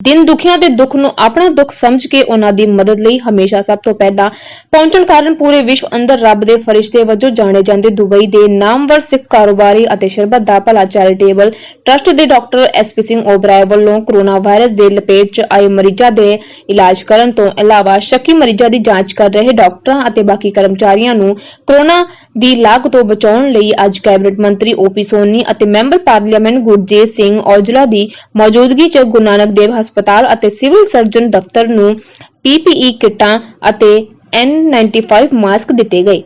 ਦਿਨ ਦੁਖੀਆਂ ਦੇ ਦੁੱਖ ਨੂੰ ਆਪਣਾ ਦੁੱਖ ਸਮਝ ਕੇ ਉਹਨਾਂ ਦੀ ਮਦਦ ਲਈ ਹਮੇਸ਼ਾ ਸਭ ਤੋਂ ਪਹਿਲਾਂ ਪਹੁੰਚਣ ਕਾਰਨ ਪੂਰੇ ਵਿਸ਼ਵ ਅੰਦਰ ਰੱਬ ਦੇ ਫਰਿਸ਼ਤੇ ਵਜੋਂ ਜਾਣੇ ਜਾਂਦੇ ਦੁਬਈ ਦੇ ਨਾਮਵਰ ਸਿੱਖ ਕਾਰੋਬਾਰੀ ਅਤੇ ਸ਼ਰਬਤ ਦਾ ਭਲਾ ਚੈਰੀਟੇਬਲ ਟਰਸਟ ਦੇ doctor S P Singh Oberoi ਵੱਲੋਂ ਕੋਰੋਨਾ ਵਾਇਰਸ ਦੇ ਲਪੇਟ 'ਚ ਆਏ ਮਰੀਜ਼ਾਂ ਦੇ ਇਲਾਜ ਕਰਨ ਤੋਂ ਇਲਾਵਾ ਸ਼ੱਕੀ ਮਰੀਜ਼ਾਂ ਦੀ ਜਾਂਚ ਕਰ ਰਹੇ ਡਾਕਟਰਾਂ ਅਤੇ ਬਾਕੀ ਕਰਮਚਾਰੀਆਂ ਨੂੰ ਕੋਰੋਨਾ ਦੀ ਲਾਗ ਤੋਂ ਬਚਾਉਣ ਲਈ ਅੱਜ ਕੈਬਨਿਟ ਮੰਤਰੀ ਓਪੀ ਸੋਨੀ ਅਤੇ ਮੈਂਬਰ ਪਾਰਲੀਮੈਂਟ ਗੁਰਜੀਤ ਸਿੰਘ ਔਜਲਾ ਦੀ ਮੌਜੂਦਗੀ 'ਚ ਗੁਰੂ ਨਾਨਕ ਦੇਵ ਹਸਪਤਾਲ ਅਤੇ ਸਿਵਲ ਸਰਜਨ ਦਫ਼ਤਰ ਨੂੰ ਪੀਪੀਈ ਕਿੱਟਾਂ ਅਤੇ N95 ਮਾਸਕ ਦਿੱਤੇ ਗਏ।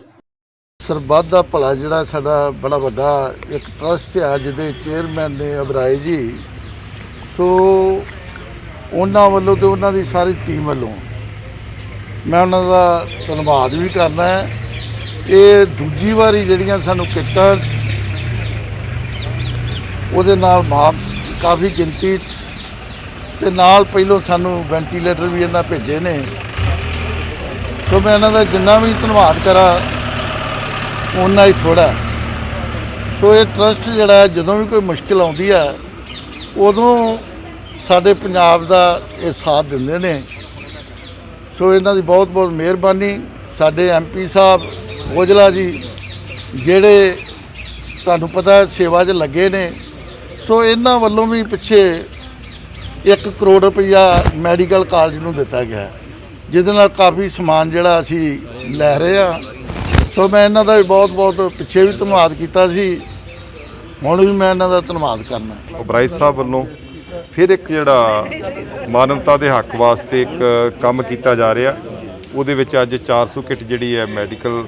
ਸਰਬੱਤ ਦਾ ਭਲਾ ਜਿਹੜਾ ਸਾਡਾ ਬੜਾ ਵੱਡਾ ਇੱਕ ਟਰਸਟ ਆ, ਜਿਹਦੇ ਚੇਅਰਮੈਨ ਨੇ ਅਬਰਾਏ ਜੀ। ਸੋ ਉਹਨਾਂ ਵੱਲੋਂ ਤੇ ਉਹਨਾਂ ਦੀ ਸਾਰੀ ਟੀਮ ਵੱਲੋਂ ਮੈਂ ਉਹਨਾਂ ਦਾ ਧੰਨਵਾਦ ਵੀ ਕਰਨਾ ਹੈ। ਇਹ ਦੂਜੀ ਵਾਰੀ ਜਿਹੜੀਆਂ ਸਾਨੂੰ ਕਿੱਟਾਂ, ਉਹਦੇ ਨਾਲ ਮਾਪਸ ਕਾਫੀ ਗਿਣਤੀ 'ਚ ਤੇ ਨਾਲ ਪਹਿਲੋਂ ਸਾਨੂੰ ਵੈਂਟੀਲੇਟਰ ਵੀ ਇਹਨਾਂ ਭੇਜੇ ਨੇ। ਸੋ ਮੈਂ ਇਹਨਾਂ ਦਾ ਜਿੰਨਾ ਵੀ ਧੰਨਵਾਦ ਕਰਾਂ ਉਹਨਾਂ ਹੀ ਥੋੜਾ ਸੋ ਇਹ ਟਰਸਟ ਜਿਹੜਾ ਜਦੋਂ ਵੀ ਕੋਈ ਮੁਸ਼ਕਿਲ ਆਉਂਦੀ ਹੈ, ਉਦੋਂ ਸਾਡੇ ਪੰਜਾਬ ਦਾ ਇਹ ਸਾਥ ਦਿੰਦੇ ਨੇ। ਸੋ ਇਹਨਾਂ ਦੀ ਬਹੁਤ ਬਹੁਤ ਮਿਹਰਬਾਨੀ। ਸਾਡੇ ਐਮਪੀ ਸਾਹਿਬ ਔਜਲਾ ਜੀ, ਜਿਹੜੇ ਤੁਹਾਨੂੰ ਪਤਾ ਸੇਵਾ 'ਚ ਲੱਗੇ ਨੇ। ਸੋ ਇਹਨਾਂ ਵੱਲੋਂ ਵੀ ਪਿੱਛੇ 1 ਕਰੋੜ ਰੁਪਈਆ ਮੈਡੀਕਲ ਕਾਲਜ ਨੂੰ ਦਿੱਤਾ ਗਿਆ ਜਿਹਦੇ ਨਾਲ ਕਾਫੀ ਸਮਾਨ ਜਿਹੜਾ ਅਸੀਂ ਲੈ ਰਹੇ ਹਾਂ। ਸੋ ਮੈਂ ਇਹਨਾਂ ਦਾ ਵੀ ਬਹੁਤ ਬਹੁਤ ਪਿੱਛੇ ਵੀ ਧੰਨਵਾਦ ਕੀਤਾ ਸੀ। ਹੁਣ ਵੀ ਮੈਂ ਇਹਨਾਂ ਦਾ ਧੰਨਵਾਦ ਕਰਨਾ ਉਬਰਾਈ ਸਾਹਿਬ ਵੱਲੋਂ ਫਿਰ ਇੱਕ ਜਿਹੜਾ ਮਾਨਵਤਾ ਦੇ ਹੱਕ ਵਾਸਤੇ ਇੱਕ ਕੰਮ ਕੀਤਾ ਜਾ ਰਿਹਾ, ਉਹਦੇ ਵਿੱਚ ਅੱਜ 400 ਕਿੱਟ ਜਿਹੜੀ ਹੈ ਮੈਡੀਕਲ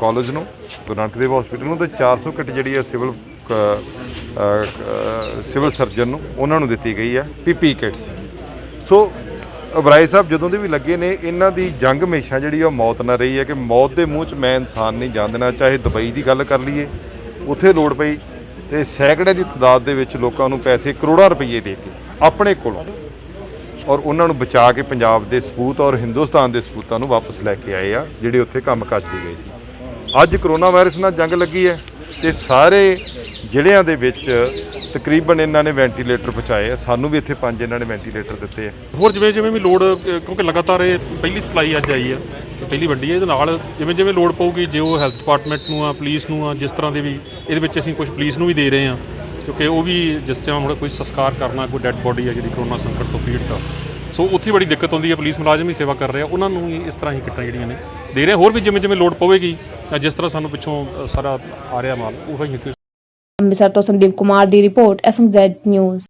ਕਾਲਜ ਨੂੰ, ਗੁਰੂ ਨਾਨਕ ਦੇਵ ਹਸਪੀਟਲ ਨੂੰ, ਤੇ 400 ਕਿੱਟ ਜਿਹੜੀ ਹੈ ਸਿਵਲ ਅ, ਸਿਵਲ ਸਰਜਨ ਨੂੰ ਉਹਨਾਂ ਨੂੰ ਦਿੱਤੀ ਗਈ ਹੈ ਪੀਪੀ ਕਿਟਸ। ਸੋ ਅਬਰਾਏ ਸਾਹਿਬ ਜਦੋਂ ਦੇ ਵੀ ਲੱਗੇ ਨੇ ਇਹਨਾਂ ਦੀ ਜੰਗ ਹਮੇਸ਼ਾ ਜਿਹੜੀ ਆ ਉਹ ਮੌਤ ਨਾਲ ਰਹੀ ਹੈ ਕਿ ਮੌਤ ਦੇ ਮੂੰਹ 'ਚ ਮੈਂ ਇਨਸਾਨ ਨਹੀਂ ਜਾਣ ਦੇਣਾ ਚਾਹੇ ਦੁਬਈ ਦੀ ਗੱਲ ਕਰ ਲਈਏ ਉੱਥੇ ਲੋੜ ਪਈ ਤੇ ਸੈਂਕੜੇ ਦੀ ਤਦਾਦ ਦੇ ਵਿੱਚ ਲੋਕਾਂ ਨੂੰ ਪੈਸੇ ਕਰੋੜਾਂ ਰੁਪਏ ਦੇ ਕੇ ਆਪਣੇ ਕੋਲੋਂ ਔਰ ਉਹਨਾਂ ਨੂੰ ਬਚਾ ਕੇ ਪੰਜਾਬ ਦੇ ਸਪੂਤ ਔਰ ਹਿੰਦੁਸਤਾਨ ਦੇ ਸਪੂਤਾਂ ਨੂੰ ਵਾਪਸ ਲੈ ਕੇ ਆਏ ਆ ਜਿਹੜੇ ਉੱਥੇ ਕੰਮ ਕਰਦੇ ਗਏ ਸੀ। ਅੱਜ ਕਰੋਨਾ ਵਾਇਰਸ ਨਾਲ ਜੰਗ ਲੱਗੀ ਹੈ ਤੇ ਸਾਰੇ ਜ਼ਿਲ੍ਹਿਆਂ ਦੇ ਵਿੱਚ ਤਕਰੀਬਨ ਇਹਨਾਂ ਨੇ ਵੈਂਟੀਲੇਟਰ ਪਹੁੰਚਾਏ ਆ। ਸਾਨੂੰ ਵੀ ਇੱਥੇ ਪੰਜ ਇਹਨਾਂ ਨੇ ਵੈਂਟੀਲੇਟਰ ਦਿੱਤੇ ਆ। ਹੋਰ ਜਿਵੇਂ ਜਿਵੇਂ ਵੀ ਲੋਡ ਕਿਉਂਕਿ ਲਗਾਤਾਰ ਇਹ ਪਹਿਲੀ ਸਪਲਾਈ ਅੱਜ ਆਈ ਆ, ਪਹਿਲੀ ਵੱਡੀ ਹੈ ਇਹਦੇ ਨਾਲ ਜਿਵੇਂ ਜਿਵੇਂ ਲੋਡ ਪਊਗੀ, ਜੇ ਉਹ ਹੈਲਥ ਡਿਪਾਰਟਮੈਂਟ ਨੂੰ ਆ, ਪੁਲਿਸ ਨੂੰ ਆ, ਜਿਸ ਤਰ੍ਹਾਂ ਦੇ ਵੀ, ਇਹਦੇ ਵਿੱਚ ਅਸੀਂ ਕੁਝ ਪੁਲਿਸ ਨੂੰ ਵੀ ਦੇ ਰਹੇ ਹਾਂ ਕਿਉਂਕਿ ਉਹ ਵੀ ਜਿਸ ਤਰ੍ਹਾਂ ਹੁਣ ਕੋਈ ਸੰਸਕਾਰ ਕਰਨਾ, ਕੋਈ ਡੈੱਡ ਬੋਡੀ ਆ ਜਿਹੜੀ ਕਰੋਨਾ ਸੰਕਟ ਤੋਂ ਪੀੜਤ ਆ। ਸੋ ਉੱਥੇ ਬੜੀ ਦਿੱਕਤ ਆਉਂਦੀ ਹੈ ਪੁਲਿਸ ਮੁਲਾਜ਼ਮ ਹੀ ਸੇਵਾ ਕਰ ਰਹੇ ਆ, ਉਹਨਾਂ ਨੂੰ ਵੀ ਇਸ ਤਰ੍ਹਾਂ ਹੀ ਕਿੱਟਾਂ ਜਿਹੜੀਆਂ ਨੇ ਦੇ ਰਹੇ ਹੋਰ ਵੀ ਜਿਵੇਂ ਜਿਵੇਂ ਲੋਡ ਪਵੇਗੀ ਜਿਸ ਤਰ੍ਹਾਂ ਸਾਨੂੰ ਪਿੱਛੋਂ ਸਾਰਾ ਆ ਰਿਹਾ ਮਾਲ, ਉਹ ਹੀ ਅੰਮ੍ਰਿਤਸਰ ਤੋਂ ਸੰਦੀਪ ਕੁਮਾਰ ਦੀ report S M Z news